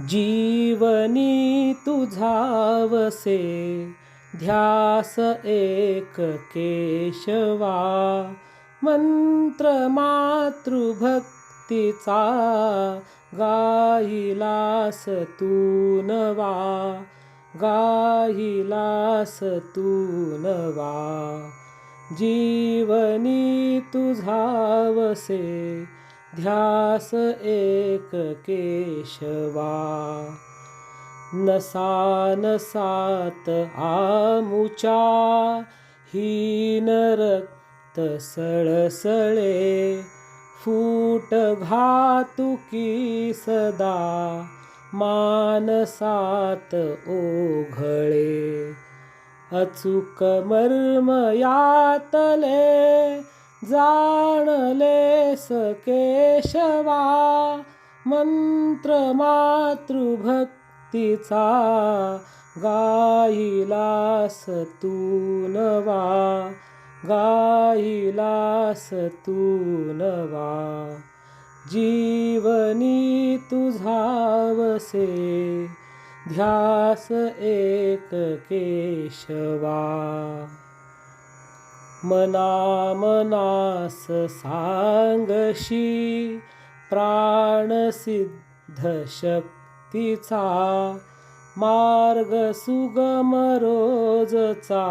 जीवनी तुझावसे ध्यास एक केशवा. मंत्र मातृभक्तीचा गाईलास तू नवा गाईलास तू नवा. जीवनी तुझावसे ध्यास एक केशवा नसानसात आमुच्या हीन रक्त सळसळे फूट घातुकी सदा मानसात ओघळे. अचूक मर्म यातले जाणले सकेशवा मंत्र मातृभक्तीचा गाईला तू नवा सतूनवा तू नवा जीवनी तुझावसे ध्यास एक केशवा. मना मनास सांगशी प्राणसिद्ध शक्तीचा मार्ग सुगम रोजचा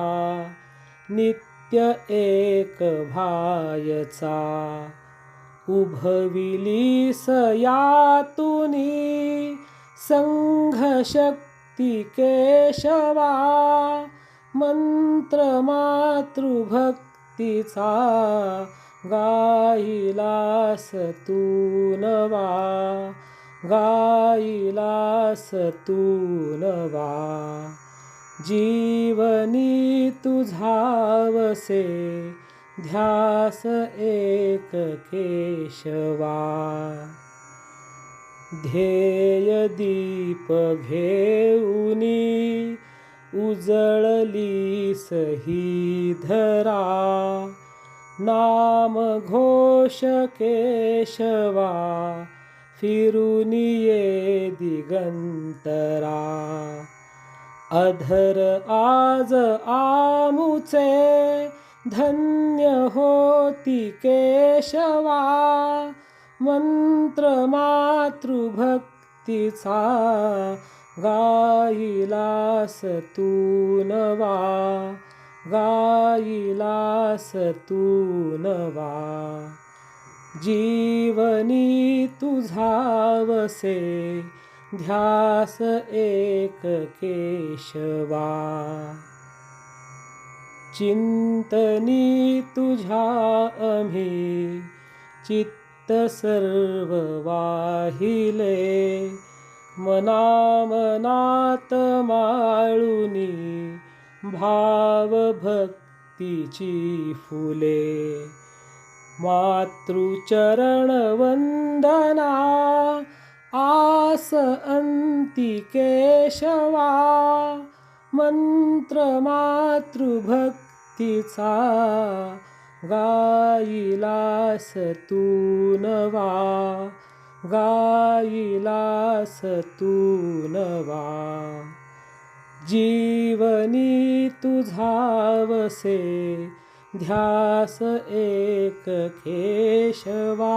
नित्य एक भायचा उभविली सयातुनी संघशक्ती केशवा मंत्र मातृभक्तीचा गाईलास तू नवा गाईलास तू नवा. जीवनी तुझावसे ध्यास एक केशवा. ध्येय दीप घेऊनी उजळली सही धरा. नाम घोष केशवा फिरून ये दिगंतरा. अधर आज आमुचे धन्य होती केशवा. मंत्र मातृभक्तीचा गाईलास तू नवा गाईलास तू नवा. जीवनी तुझावसे ध्यास एक केशवा. चिंतनी तुझ्या अमी चित्त सर्व वाहिले. मनामनात माळुनी भावभक्तीची फुले. मातृचरण वंदना आस अंती केशवा मंत्र मातृभक्तीचा गाईलास तू नवा. गाईलास तू नवा जीवनी तुझावसे ध्यास एक केशवा.